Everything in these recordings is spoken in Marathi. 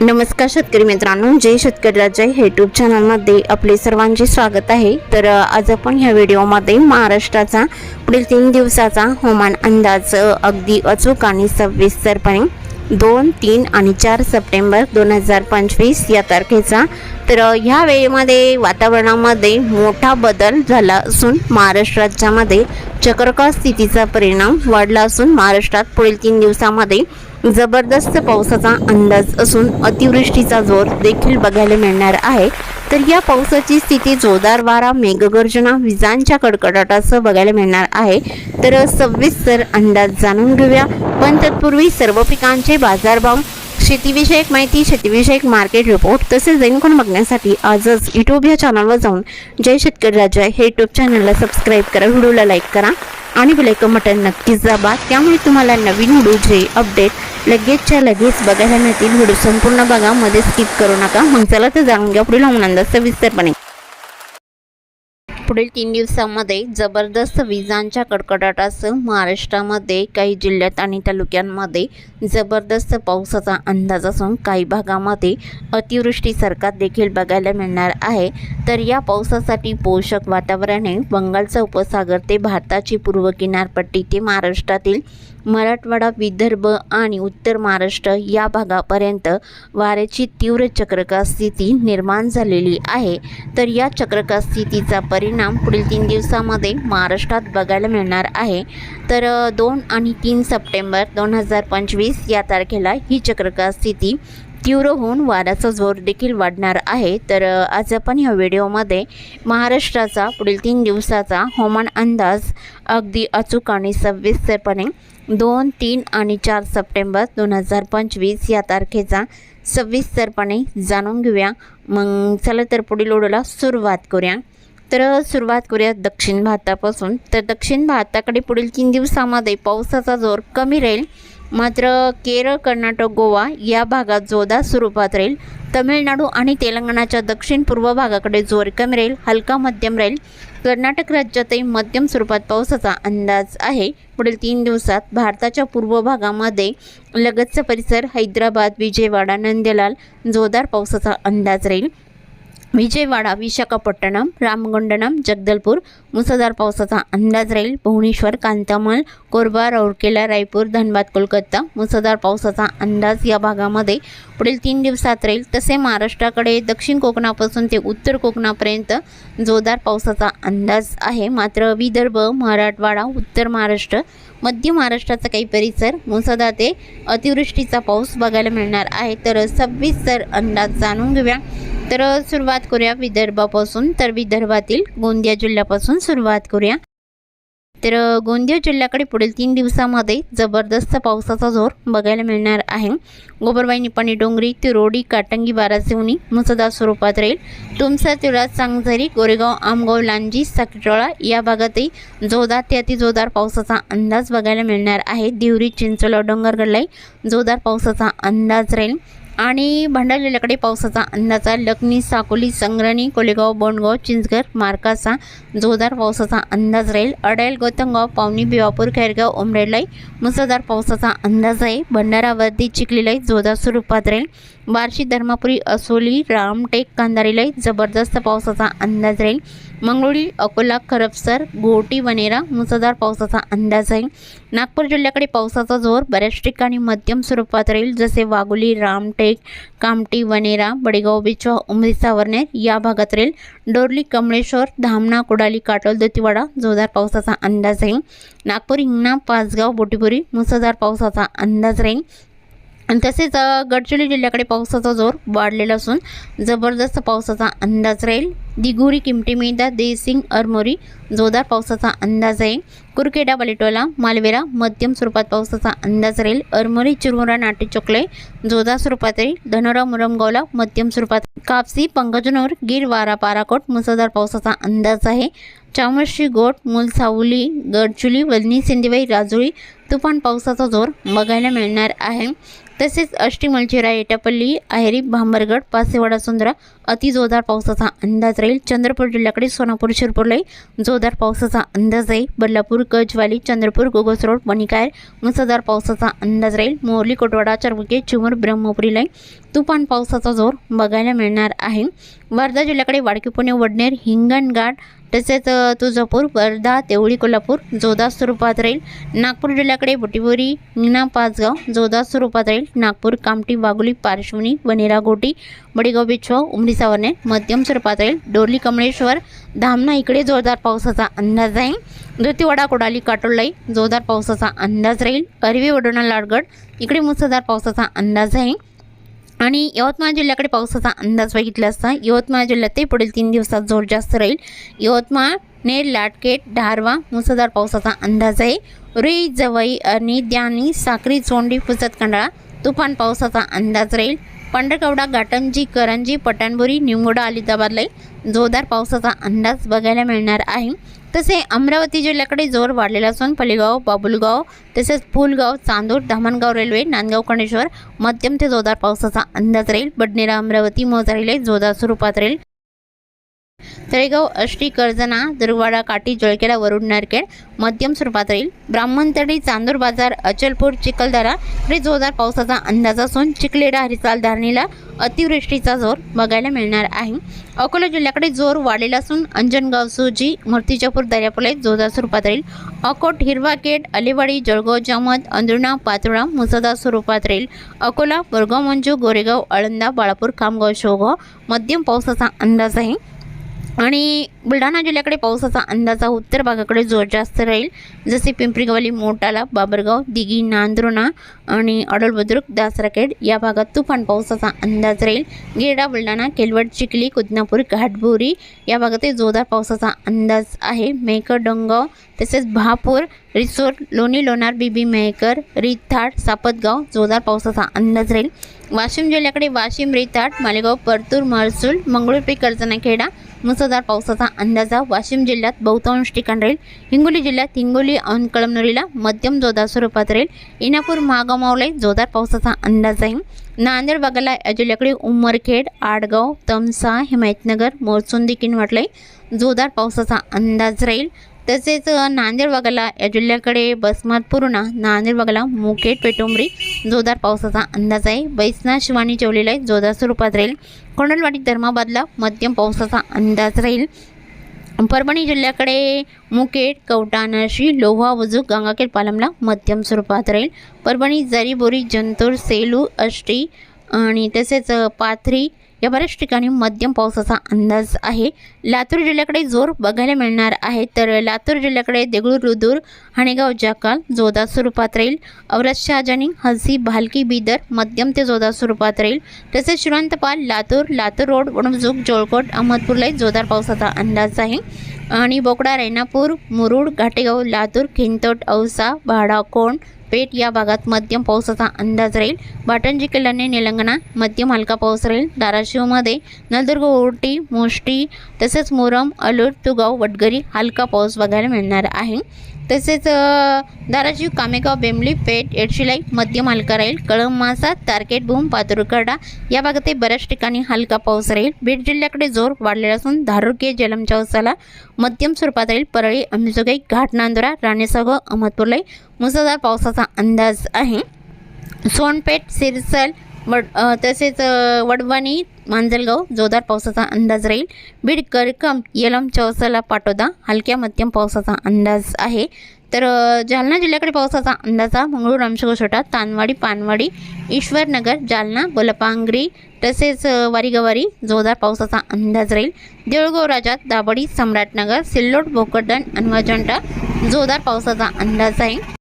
नमस्कार शेतकरी मित्रांनो जय शेतकरी राज्य हे यूट्यूब चॅनलमध्ये आपले सर्वांचे स्वागत आहे. तर आज आपण ह्या व्हिडिओमध्ये महाराष्ट्राचा पुढील तीन दिवसाचा हवामान अंदाज अगदी अचूक आणि सविस्तरपणे दोन तीन आणि चार सप्टेंबर दोन हजार पंचवीस या तारखेचा. तर ह्या वेळेमध्ये वातावरणामध्ये मोठा बदल झाला असून महाराष्ट्र राज्यामध्ये चक्रवात स्थितीचा परिणाम वाढला असून महाराष्ट्रात पुढील तीन दिवसामध्ये जबरदस्त पावसाचा अंदाज असून अतिवृष्टीचा जोर देखील बघायला मिळणार आहे. तर या पावसाची स्थिती जोरदार वारा मेघगर्जना विजांच्या कडकडाटासह बघायला मिळणार आहे. तर सविस्तर अंदाज जाणून घेऊया. पण तत्पूर्वी सर्व पिकांचे बाजारभाव शेतीविषयक माहिती शेतीविषयक मार्केट रिपोर्ट तसेच दैनकोण बघण्यासाठी आजच यूट्यूब या चॅनलवर जाऊन जय शेतकरी राजा हे यूट्यूब चॅनलला सबस्क्राईब करा व्हिडिओला लाईक करा आणि बेलायकन बटन नक्कीच दाबा. त्यामुळे तुम्हाला नवीन व्हिडिओचे अपडेट लगेचच्या लगेच बघायला मिळतील. व्हिडिओ संपूर्ण बघा मध्ये स्किप करू नका. मग चला तर जाणून घ्या पुढील हवामान सविस्तरपणे. पुढील तीन दिवसामध्ये जबरदस्त विजांच्या कडकडाटासह महाराष्ट्रामध्ये काही जिल्ह्यात आणि तालुक्यांमध्ये जबरदस्त पावसाचा अंदाज असून काही भागामध्ये अतिवृष्टीसारखा देखील बघायला मिळणार आहे. तर या पावसासाठी पोषक वातावरण आहे. बंगालचा उपसागर ते भारताची पूर्व किनारपट्टी ते महाराष्ट्रातील मराठवाडा विदर्भ आणि उत्तर महाराष्ट्र या भागापर्यंत वाऱ्याची तीव्र चक्रका स्थिती निर्माण झालेली आहे. तर या चक्रका स्थितीचा परिणाम पुढील तीन दिवसामध्ये महाराष्ट्रात बघायला मिळणार आहे. तर दोन आणि तीन सप्टेंबर दोन हजार पंचवीस या तारखेला ही चक्रका स्थिती तीव्र होऊन वाऱ्याचा जोर देखील वाढणार आहे. तर आज आपण या व्हिडिओमध्ये महाराष्ट्राचा पुढील तीन दिवसाचा हवामान अंदाज अगदी अचूक आणि सविस्तरपणे दोन तीन आणि चार सप्टेंबर दोन हजार पंचवीस या तारखेचा सविस्तरपणे जाणून घेऊया. मग चला तर पुढील ओढूला सुरुवात करूया. तर सुरुवात करूया दक्षिण भारतापासून. तर दक्षिण भारताकडे पुढील तीन दिवसामध्ये पावसाचा जोर कमी राहील. मात्र केरळ कर्नाटक गोवा या भागात जोरदार स्वरूपात राहील. तमिळनाडू आणि तेलंगणाच्या दक्षिण पूर्व भागाकडे जोर कमी राहील हलका मध्यम राहील. कर्नाटक राज्यातही मध्यम स्वरूपात पावसाचा अंदाज आहे. पुढील तीन दिवसात भारताच्या पूर्व भागामध्ये लगतचा परिसर हैदराबाद विजयवाडा नंदलाल जोरदार पावसाचा अंदाज राहील. विजयवाडा विशाखापट्टणम रामगुंडनम जगदलपूर मुसळधार पावसाचा अंदाज राहील. भुवनेश्वर कांतामल कोरबा राऊरकेला रायपूर धनबाद कोलकाता मुसळधार पावसाचा अंदाज या भागामध्ये पुढील तीन दिवसात राहील. तसे महाराष्ट्राकडे दक्षिण कोकणापासून ते उत्तर कोकणापर्यंत जोरदार पावसाचा अंदाज आहे. मात्र विदर्भ मराठवाडा उत्तर महाराष्ट्र मध्य महाराष्ट्राचा काही परिसर मुसळधार ते अतिवृष्टीचा पाऊस बघायला मिळणार आहे. तर सव्वीस तर अंदाज जाणून घेऊया. तर सुरुवात करूया विदर्भापासून. तर विदर्भातील गोंदिया जिल्ह्यापासून सुरुवात करूया. तर गोंदिया जिल्ह्याकडे पुढील तीन दिवसामध्ये जबरदस्त पावसाचा जोर बघायला मिळणार आहे. गोबरवाई निपाणी डोंगरी तिरोडी काटंगी बारासिवनी मुसदार स्वरूपात राहील. तुमसा तिळा चांगझरी गोरेगाव आमगाव लांजी साकटोळा या भागातही जोरदार ते अतिजोरदार पावसाचा अंदाज बघायला मिळणार आहे. दिवरी चिंचोला डोंगरगडलाही जोरदार पावसाचा अंदाज राहील. आणि भंडारलेल्याकडे पावसाचा अंदाज. आहे लखनी साकोली संग्रणी कोलेगाव बोंडगाव चिंचघर मार्काचा जोरदार पावसाचा अंदाज राहील. अडेल गौतमगाव पावनी भिवापूर खैरगाव उमरेडलाई मुसळधार पावसाचा अंदाज आहे. भंडारा वर्दी चिखलीलाई जोरदार स्वरूपात राहील. बार्शी धर्मापुरी असोली रामटेक कांदारीलाई जबरदस्त पावसाचा अंदाज राहील. मंगळुरी अकोला खरपसर घोटी वनेरा मुसळधार पावसाचा अंदाज आहे. नागपूर जिल्ह्याकडे पावसाचा जोर बऱ्याच ठिकाणी मध्यम स्वरूपात राहील जसे वाघोली रामटेक कामटी वनेरा बडेगाव बिचवा उमरी सावरनेर या भागात राहील. डोरली कमळेश्वर धामणा कुडाली काटोल दतीवाडा जोरदार पावसाचा अंदाज आहे. नागपूर हिंगणा पाचगाव बोटीपुरी मुसळधार पावसाचा अंदाज राहील. तसेच गडचिरोली जिल्ह्याकडे पावसाचा जोर वाढलेला असून जबरदस्त पावसाचा अंदाज राहील. दिघोरी किमटी मेदा देसिंग अरमोरी जोरदार पावसाचा अंदाज आहे. कुरखेडा बलिटोला मालवेरा मध्यम स्वरूपात पावसाचा अंदाज राहील. अरमोरी चिरमुरा नाटे चोकले जोरदार स्वरूपात राहील धनोरा मुरमगावला मध्यम स्वरूपात. कापसी पंकजनूर गिर वारा पाराकोट मुसळधार पावसाचा अंदाज आहे. चामर्शी गोट मुलसावली गडचुली वलनी सिंधीबाई राजुळी तुफान पावसाचा जोर बघायला मिळणार आहे. तसेच अष्टी मलचिरा एटापल्ली आहेरी भांबरगड पासेवाडा सुंदरा अति जोरदार पावसाचा अंदाज राहील. चंद्रपूर जिल्ह्याकडे सोनापूर शिरपूरलाही जोरदार पावसाचा अंदाज आहे बदलापूर गजवाली चंद्रपूर गोगस रोड मणिकायर मुसळधार पावसाचा अंदाज राहील. मोरली कोटवाडा चरमुके चिमूर ब्रह्मपुरीलाही तुफान पावसाचा जोर बघायला मिळणार आहे. वर्धा जिल्ह्याकडे वाडकी पुणे वडनेर हिंगणघाट तसेच तुळजापूर वर्धा देवळी कोल्हापूर जोरदार स्वरूपात राहील. नागपूर जिल्ह्याकडे बुटीबोरी मीना पाचगाव जोरदार स्वरूपात राहील. नागपूर कामठी वाघोली पार्श्वनी वनेरा गोटी बडेगाव बिछवा उमरी सावरणे मध्यम स्वरूपात राहील. डोरली कमळेश्वर धामणा इकडे जोरदार पावसाचा अंदाज आहे धुतीवाडा कोडाली काटोलाई जोरदार पावसाचा अंदाज राहील. अरवी वडोणा लाडगड इकडे मुसळधार पावसाचा अंदाज आहे आणि यवतमाळ जिल्ह्याकडे पावसाचा अंदाज बघितला असता यवतमाळ जिल्ह्यात ते पुढील तीन दिवसात जोर जास्त राहील. यवतमाळ नेर लाटकेट धारवा मुसळधार पावसाचा अंदाज आहे. रुई जवई आणि द्यानी साक्री चोंडी पुसत कंडाळा तुफान पावसाचा अंदाज राहील. पंढरकवडा घाटंजी करंजी पठाणबुरी निमगोडा अलिदाबादलाही जोरदार पावसाचा अंदाज बघायला मिळणार आहे. तसे अमरावती जिल्ह्याकडे जोर वाढलेला असून पलेगाव बाबुलगाव तसेच फुलगाव चांदूर धामणगाव रेल्वे नांदगाव कणेश्वर मध्यम ते जोरदार पावसाचा अंदाज राहील. बडनेरा अमरावती मोजारीले जोरदार स्वरूपात राहील. तळेगाव अष्टी कर्जना दुर्वाडा काठी जळकेला वरुड नारखेड मध्यम स्वरूपात राहील. ब्राह्मणतडी चांदूर बाजार अचलपूर चिखलदरा इकडे जोरदार पावसाचा अंदाज असून चिखलेडा हरिचाल धारणीला अतिवृष्टीचा जोर बघायला मिळणार आहे. अकोला जिल्ह्याकडे जोर वाढलेला असून अंजनगाव सुजी मूर्तिजापूर दर्यापुला जोरदार स्वरूपात राहील. अकोट हिरवाकेट अलिवाडी जळगाव जामत अंदुर्णा पातोळा मुसळधार स्वरूपात राहील. अकोला बोरगाव मंजू गोरेगाव आळंदा बाळापूर खामगाव शोगाव मध्यम पावसाचा अंदाज आहे. आणि बुलढाणा जिल्ह्याकडे पावसाचा अंदाजा उत्तर भागाकडे जोर जास्त राहील. जसे पिंपरीगवली मोटाला बाबरगाव दिघी नांद्रोणा आणि अडोलबद्रुक दासराखेड या भागात तुफान पावसाचा अंदाज राहील. गेडा बुलढाणा केलवड चिखली कुदनापूर घाटभोरी या भागात जोरदार पावसाचा अंदाज आहे. मेकर डोंगाव तसेच भापूर रिसोर लोणी लोणार बीबी मेहकर रिथाड सापतगाव जोरदार पावसाचा अंदाज राहील. वाशिम जिल्ह्याकडे वाशिम रिथाड मालेगाव परतूर महसूल मंगळूरपे कर्जनाखेडा मुसळधार पावसाचा अंदाज वाशिम जिल्ह्यात बहुतांश ठिकाण राहील. हिंगोली जिल्ह्यात हिंगोली आणि कळमनुरीला मध्यम जोरदार स्वरूपात राहील. इनापूर महागामावले जोरदार पावसाचा अंदाज आहे. नांदेड भागाला या जिल्ह्याकडे उमरखेड आडगाव तमसा हिमायतनगर मोरचुंदी किनवाटले जोरदार पावसाचा अंदाज राहील. तसेच नांदेड भागाला या जिल्ह्याकडे बसमात पूर्णा नांदेड भागाला मुकेट पेटोंबरी जोरदार पावसाचा अंदाज आहे. बैसना शिवानी जेवलेला आहे जोरदार स्वरूपात राहील. कोंडलवाडी धर्माबादला मध्यम पावसाचा अंदाज राहील. परभणी जिल्ह्याकडे मुकेट कवटानाशी लोहा वजू गंगाखेड पालमला मध्यम स्वरूपात राहील. परभणी जरीबोरी जंतूर सेलू अष्टी आणि तसेच पाथरी या बऱ्याच ठिकाणी मध्यम पावसाचा अंदाज आहे. लातूर जिल्ह्याकडे जोर बघायला मिळणार आहे. तर लातूर जिल्ह्याकडे देगळूर रुदूर हाणेगाव जाकाल जोरदार स्वरूपात राहील. औरत शहाजानी हसी भालकी बिदर मध्यम ते जोरदार स्वरूपात राहील. तसेच श्रीवंतपाल लातूर लातूर रोड वणजूक जोळकोट अहमदपूरलाही जोरदार पावसाचा अंदाज आहे. आणि बोकडा रेणापूर मुरुड घाटेगाव लातूर खिंतोट औसा भाडाकोण पेठ या भागात मध्यम पावसाचा अंदाज राहील. बाटंजी किल्ल्याने निलंगणा मध्यम हलका पाऊस राहील. धाराशिवमध्ये नलदुर्ग ओटी मोष्टी तसेच मोरम अलूर तुगाव वडगरी हलका पाऊस बघायला मिळणार आहे. तसेच धाराशिव कामेगाव बेंबली पेठ एडशिलाई मध्यम मालका राहील कळंब मासा तारकेट भूम पातुरकडा या भागातही बऱ्याच ठिकाणी हलका पाऊस राहील. बीड जिल्ह्याकडे जोर वाढलेला असून धारुके जलमच्या उसाला मध्यम स्वरूपात राहील. परळी अंबेजोगाई घाट नांदुरा राणेसगाव अहमदपूरलाई मुसळधार पावसाचा अंदाज आहे. सोनपेठ सिरसल वड तसेच अ, वडवाणी मांजलगाव जोरदार पावसाचा अंदाज राहील. बीड करकम येलम चौसाला पाटोदा हलक्या मध्यम पावसाचा अंदाज आहे. तर जालना जिल्ह्याकडे पावसाचा अंदाजा मंगळूर रामशेगोछोटा तानवाडी पानवाडी ईश्वरनगर जालना गोलपांगरी तसेच वारीगवारी जोरदार पावसाचा अंदाज राहील. देऊळगाव राजात दाबडी सम्राटनगर सिल्लोड भोकरदन अनवाजंटा जोरदार पावसाचा अंदाज आहे.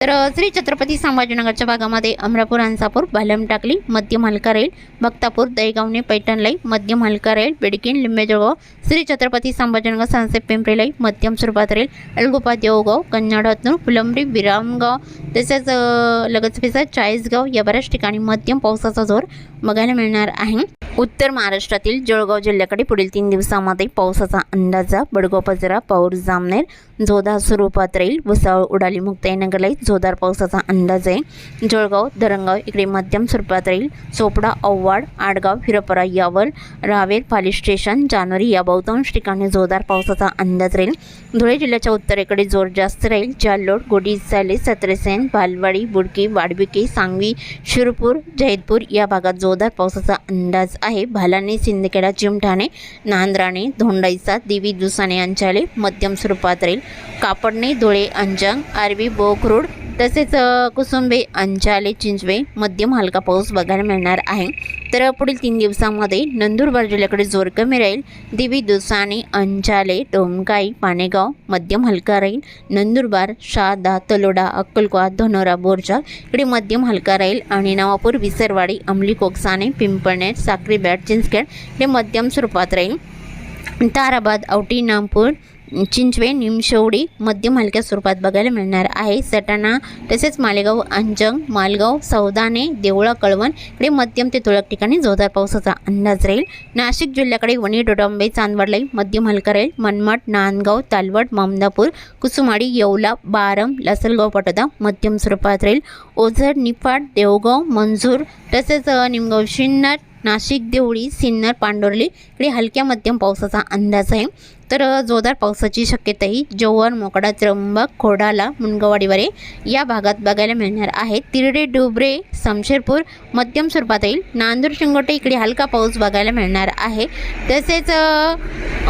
तर श्री छत्रपती संभाजीनगरच्या भागामध्ये अमरापूर अंसापूर बालम टाकली मध्यम हलका रेल भक्तापूर दहीगावने पैठणलाई मध्यम हलका रेल बेडकिन लिंबेजळगाव श्री छत्रपती संभाजीनगर सनसेट पिंपरीलाई मध्यम स्वरूपात रेल अलगोपा देवगाव कन्नड हतनूर फुलंब्री विरामगाव तसेच अ, लगतपिसा चाळीसगाव या बऱ्याच ठिकाणी मध्यम पावसाचा जोर बघायला मिळणार आहे. उत्तर महाराष्ट्रातील जळगाव जिल्ह्याकडे पुढील तीन दिवसामध्ये पावसाचा अंदाजा बडगाव पजरा पाऊर जामनेर जोधार स्वरूपात राहील. भुसावळ उडाली मुक्ताईनगरलाही जोरदार पावसाचा अंदाज आहे. जळगाव धरणगाव इकडे मध्यम स्वरूपात राहील. चोपडा औवाड आडगाव हिरपरा यावल रावेर पाली स्टेशन जानेवारी या बहुतांश ठिकाणी जोरदार पावसाचा अंदाज राहील. धुळे जिल्ह्याच्या उत्तरेकडे जोर जास्त राहील. जाल्लोड गोडी साले सत्रेसेन बालवाडी बुडकी वाडबिके सांगवी शिरपूर जैदपूर या भागात जोरदार पावसाचा अंदाज आहे. भालाने सिंदखेडा चिमठाणे नांद्राणे धोंडाईचा देवी दुसाने अंचाले मध्यम स्वरूपात राहील. कापडणे धुळे अंजंग आरवी बोकरूड तसेच कुसुंबे अंचाले चिंचवे मध्यम हलका पाऊस बघायला मिळणार आहे. तर पुढील तीन दिवसांमध्ये नंदुरबार जिल्ह्याकडे जोर कमी राहील. देवी दुसाने अंजाले डोंगाई पाणेगाव मध्यम हलका राहील. नंदुरबार शहादा तलोडा अक्कलकोवा धनोरा बोरजा इकडे मध्यम हलका राहील. आणि नवापूर विसरवाडी अंमली कोकसाने पिंपळनेर साक्री बॅट चिंचखेड हे मध्यम स्वरूपात राहील. ताराबाद औटी नामपूर चिंचवे निमशेवडी मध्यम हलक्या स्वरूपात बघायला मिळणार आहे. सटाणा तसेच मालेगाव अंजंग मालगाव सौदाने देवळा कळवण इकडे मध्यम ते तुरळक ठिकाणी जोरदार पावसाचा अंदाज राहील. नाशिक जिल्ह्याकडे वणी डोडांबे चांदवडलाई मध्यम हलका राहील. मनमाड नांदगाव तालवड ममदापूर कुसुमाडी येवला बारम लसलगाव पटोदा मध्यम स्वरूपात राहील. ओझर निफाड देवगाव मंजूर तसेच निमगाव शिन्नर नाशिक देवळी सिन्नर पांडोर्ली इकडे हलक्या मध्यम पावसाचा अंदाज आहे. तर जोरदार पावसाची शक्यताही जव्हार मोकडा त्र्यंबक खोडाला मुनगवाडीवरे या भागात बघायला मिळणार आहे तिरडे डुबरे समशेरपूर मध्यम स्वरूपात येईल नांदूर शिंगोटे इकडे हलका पाऊस बघायला मिळणार आहे. तसेच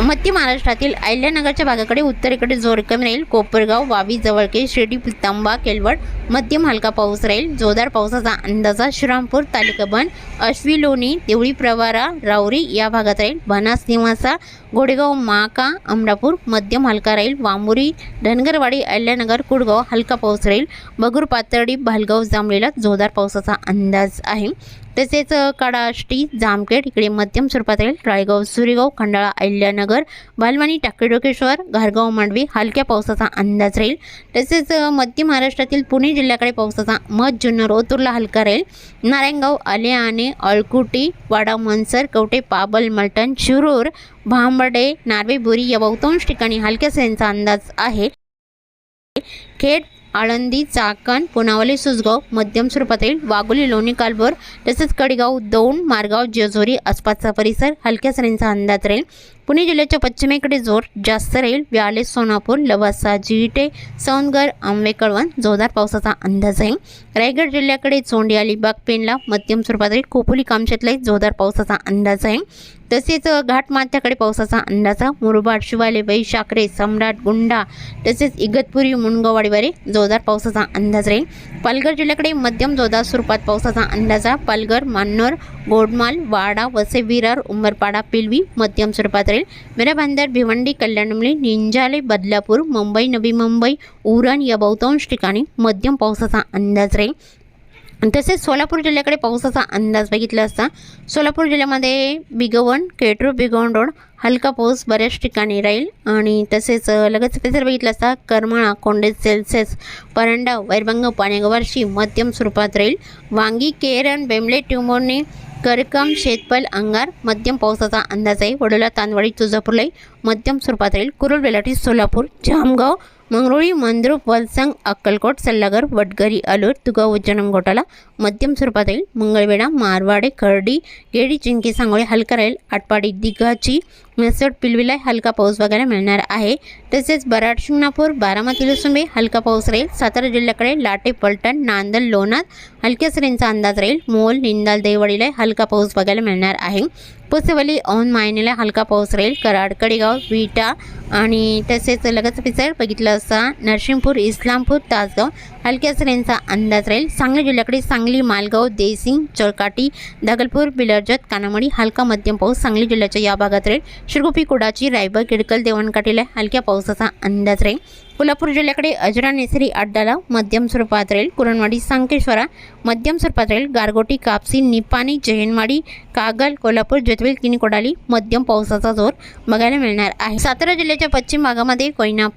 मध्य महाराष्ट्रातील अहिल्यानगरच्या भागाकडे उत्तरेकडे जोर कमी राहील कोपरगाव वावी जवळके शिर्डी पितांबा केलवड मध्यम हलका पाऊस राहील जोरदार पावसाचा अंदाजा श्रीरामपूर तालुकाबन अश्वी लोणी देवळी प्रवारा रावरी या भागात राहील. बनास निवासा गोडेगाव माका अमरापूर मध्यम हलका राहील वामुरी धनगरवाडी अहिल्यानगर कुडगाव हलका पाऊस राहील बगूर पातर्डी भालगाव जांभळीला जोरदार पावसाचा अंदाज आहे. तसेच काडाष्टी जामखेड इकडे मध्यम स्वरूपात राहील राळेगाव सुरेगाव खंडाळा अहिल्यानगर बालवाणी टाकेडोकेश्वर घारगाव मांडवी हलक्या पावसाचा अंदाज राहील. तसेच मध्य महाराष्ट्रातील पुणे जिल्ह्याकडे पावसाचा मध जुन्नर ओतूरला हलका राहील. नारायणगाव आलेआणे अळकुटी वाडा मनसर कवटे पाबल मलटण शिरूर भांबडे नार्वे बोरी या बहुतांश ठिकाणी हलक्या सरींचा अंदाज आहे. खेड आळंदी चाकण पुनावली सुसगाव मध्यम स्वरूपात येईल वाघोली लोणी कालभोर तसेच कडेगाव दौंड मारगाव जेजुरी आसपासचा परिसर हलक्या सरींचा अंदाज राहील. पुणे जिल्ह्याच्या पश्चिमेकडे जोर जास्त राहील. व्याले सोनापूर लवासा जिटे सौनगर आंबे कळवण जोरदार पावसाचा अंदाज आहे रायगड जिल्ह्याकडे चोंडी अलिबाग पेनला मध्यम स्वरूपातील राहील खोपोली कामशेतलाही जोरदार पावसाचा अंदाज आहे. तसेच घाटमाथ्याकडे पावसाचा अंदाजा मुरबाड शिवाले वैशाखरे सम्राट गुंडा तसेच इगतपुरी मुनगवाडीवारे जोरदार पावसाचा अंदाज राहील पालघर जिल्ह्याकडे मध्यम जोरदार स्वरूपात पावसाचा अंदाज आहे. पालघर मान्नोर गोडमाल वाडा वसे विरार उंबरपाडा पिलवी मध्यम स्वरूपात राहील. मिराबांदर भिवंडी कल्याणमली निंजाले बदलापूर मुंबई नवी मुंबई उरण या बहुतांश ठिकाणी मध्यम पावसाचा अंदाज राहील. आणि तसेच सोलापूर जिल्ह्याकडे पावसाचा अंदाज बघितला असता सोलापूर जिल्ह्यामध्ये बिगवण केटरू बिगवण रोड हलका पाऊस बऱ्याच ठिकाणी राहील. आणि तसेच लगेच जर बघितलं असता करमाळा कोंडे सेल्सेस परंडा वैरभंग पाणेगवारशी मध्यम स्वरूपात राहील. वांगी केरन बेंबले ट्युमोर्नी करकम शेतपल अंगार मध्यम पावसाचा अंदाज आहे. वडोला तांदवाडी तुळजापूरलाही मध्यम स्वरूपात राहील. कुरुल बेलाटी सोलापूर जामगाव मंगरुळी मंद्रुप वलसंग अक्कलकोट सल्लागर वडगरी अलूर तुगाव उज्जैन घोटाला मध्यम स्वरूपात राहील मंगळवेढा मारवाडे खर्डी गेडी चिंकी सांगोळे हलका राहील आटपाडी दिघाची मेसोड पिलविला हलका पाऊस बघायला मिळणार आहे. तसेच बराड शिंगणापूर बारामती लसुंबे हलका पाऊस राहील सातारा जिल्ह्याकडे लाटे पलटण नांदल लोणार हलक्या सरींचा अंदाज राहील मोल निंदाल देवडीला हलका पाऊस बघायला मिळणार आहे. पुसेवली औन मायनेला हलका पाऊस राहील. कराड कडेगाव विटा आणि तसेच लगत पिचर बघितलं असता नरसिंहपूर इस्लामपूर तासगाव हलक्या सऱ्यांचा अंदाज राहील. सांगली जिल्ह्याकडे सांगली मालगाव देसिंग चोरकाटी दागलपूर बिलर्जत कानामडी हलका मध्यम पाऊस सांगली जिल्ह्याच्या या भागात राहील. शिरगुपी कुडाची रायबग किडकल देवणकाठीला हलक्या पावसाचा अंदाज राहील. कोल्हापूर जिल्ह्याकडे अजरा नेसरी अड्डाला मध्यम स्वरूपात राहील. कुरणवाडी सांकेश्वरा मध्यम स्वरूपात राहील. गारगोटी कापसी निपाणी जयनवाडी कागल कोल्हापूर जोतवेल किनी कोडाली मध्यम पावसाचा जोर बघायला मिळणार आहे. सातारा जिल्ह्याच्या पश्चिम भागामध्ये कोयना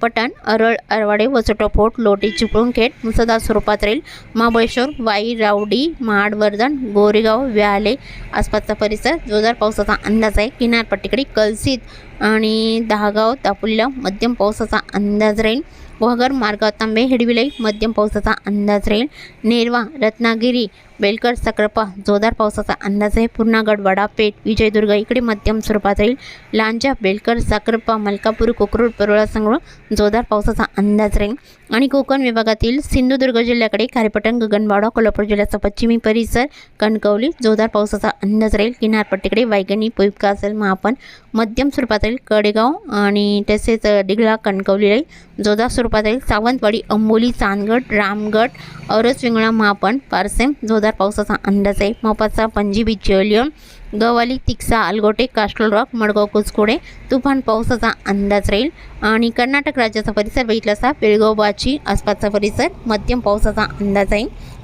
अरळ अरवाडे वसोटा फोर्ट लोटी चिपळूणखेड मुसळधार स्वरूपात राहील. महाबळेश्वर वाई रावडी महाडवर्धन गोरेगाव व्याले आसपासचा परिसर जोरदार पावसाचा अंदाज आहे. किनारपट्टीकडे कलसीत आणि दहागाव दापोलीला मध्यम पावसाचा अंदाज राहील. वहगर मार्गाव तांबे हिडविलाई मध्यम पावसाचा अंदाज राहील. नेरवा रत्नागिरी बेलकर सकरपा जोरदार पावसाचा अंदाज आहे पूर्णागड वडापेठ विजयदुर्ग इकडे मध्यम स्वरूपात राहील. लांजा बेलकर साखरपा मलकापूर कोकरूड परोळा संगळ जोरदार पावसाचा अंदाज राहील. आणि कोकण विभागातील सिंधुदुर्ग जिल्ह्याकडे खारेपटण गगनबावडा कोल्हापूर जिल्ह्याचा पश्चिमी परिसर कणकवली जोरदार पावसाचा अंदाज राहील. किनारपट्टीकडे वायगणी पोईपका असेल महापण मध्यम स्वरूपात राहील. कडेगाव आणि तसेच डिगळा कणकवली राहील. जोरदार स्वरूपात राहील. सावंतवाडी अंबोली चांदगड रामगड औरस विंगळा महापण पारसेम जोरदार पावसाचा अंदाज आहे. मोपाचा पंजीबी चेलियम गवाली तिक्सा अलगोटे कास्टल रॉक मडगाव कुचकोडे तुफान पावसाचा अंदाज राहील. आणि कर्नाटक राज्याचा परिसर बघितला असता बेळगाव बाची आसपासचा परिसर मध्यम पावसाचा अंदाज आहे.